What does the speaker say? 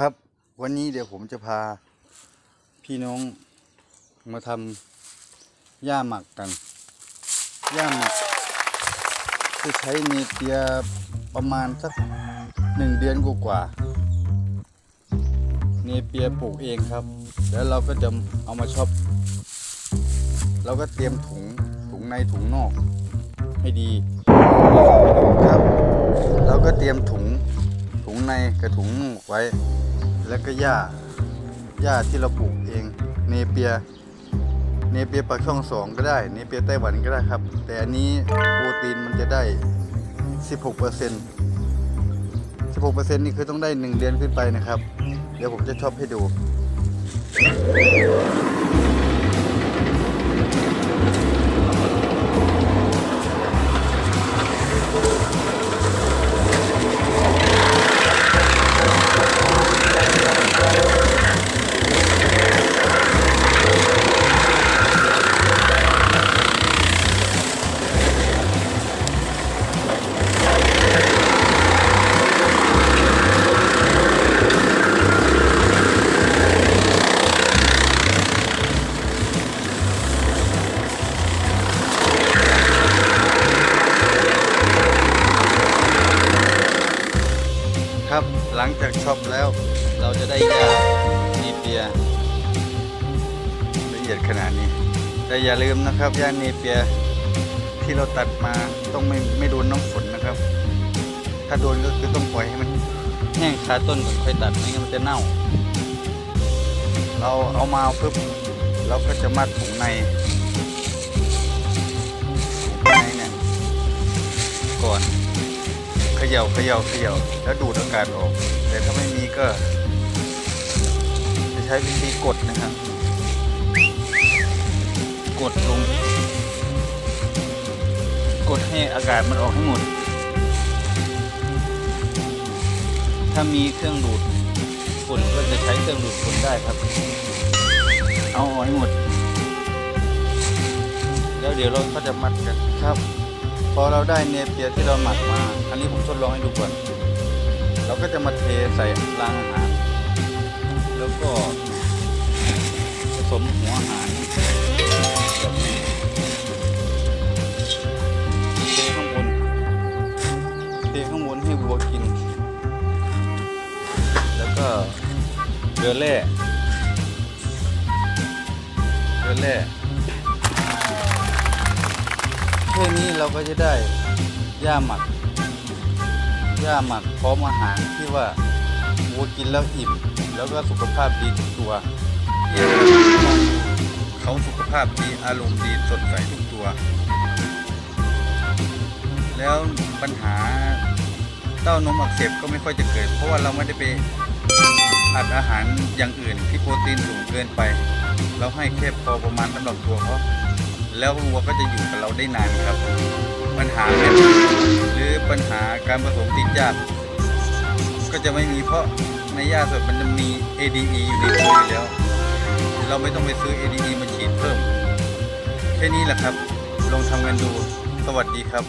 ครับ วันนี้เดี๋ยวผมจะพาพี่น้องมาทำหญ้าหมักกันหญ้าหมักจะใช้เนเปียประมาณสักหนึ่งเดือนกว่าๆเนเปียปลูกเองครับ แล้วเราก็จะเอามาช็อปเราก็เตรียมถุงถุงในถุงนอกให้ดีครับ เราก็เตรียมถุง กับถุงนอกไว้ แล้วก็หญ้าหญ้าที่เราปลูกเอง เนเปีย เนเปียปากช่องสองก็ได้ เนเปียไต้หวันก็ได้ครับ แต่อันนี้โปรตีนมันจะได้ 16เปอร์เซ็นต์16เปอร์เซ็นต์นี่คือต้องได้ 1 เดือนขึ้นไปนะครับ เดี๋ยวผมจะชอบให้ดู ครับ หลังจากช็อปแล้ว เราจะได้ยาเนเปียละเอียดขนาดนี้ แต่อย่าลืมนะครับยาเนเปียที่เราตัดมาต้องไม่ไม่โดนน้ำฝนนะครับ ถ้าโดนก็คือต้องปล่อยให้มันแห้งคาต้นก่อนค่อยตัดไม่งั้นมันจะเน่า เราเอามาปุ๊บเราก็จะมัดถุงในถุงในเนี่ยก่อน ย่าเขย่าเขย่าแล้วดูดอากาศออก แต่ถ้าไม่มีก็ จะใช้วิธีกดนะครับ กดลง กดให้อากาศมันออกให้หมด ถ้ามีเครื่องดูดฝุ่นก็จะใช้เครื่องดูดฝุ่นได้ครับ เอาออกให้หมด แล้วเดี๋ยวเราก็จะมัดกันครับ พอเราได้เนเปียที่เราหมักมา อันนี้ผมทดลองให้ดูก่อน เราก็จะมาเทใส่รางอาหาร แล้วก็ผสมหัวอาหารเทข้างบนเทข้างบนให้วัวกิน แล้วก็เกลือแร่เกลือแร่ ค่นี้เราก็จะได้หญ้าหมักหญ้าหมักพร้อมอาหารที่ว่าวัวกินแล้วอิ่ม แล้วก็สุขภาพดีทุกตัวเขาสุขภาพดีอารมณ์ดีสดใสทุกตัว แล้วปัญหาเต้านมอักเสบก็ไม่ค่อยจะเกิด เพราะว่าเราไม่ได้ไปอัดอาหารอย่างอื่นที่โปรตีนสูงเกินไป เราให้แค่พอประมาณสำหรับตัวเขา แล้ววัวก็จะอยู่กับเราได้นานครับ ปัญหาเม็ดหรือปัญหาการผสมติดยากก็จะไม่มีเพราะในหญ้าสดมันจะมี ADE อยู่ในตัวอยู่แล้ว เราไม่ต้องไปซื้อ ADE มาฉีดเพิ่ม แค่นี้แหละครับ ลองทำกันดู สวัสดีครับ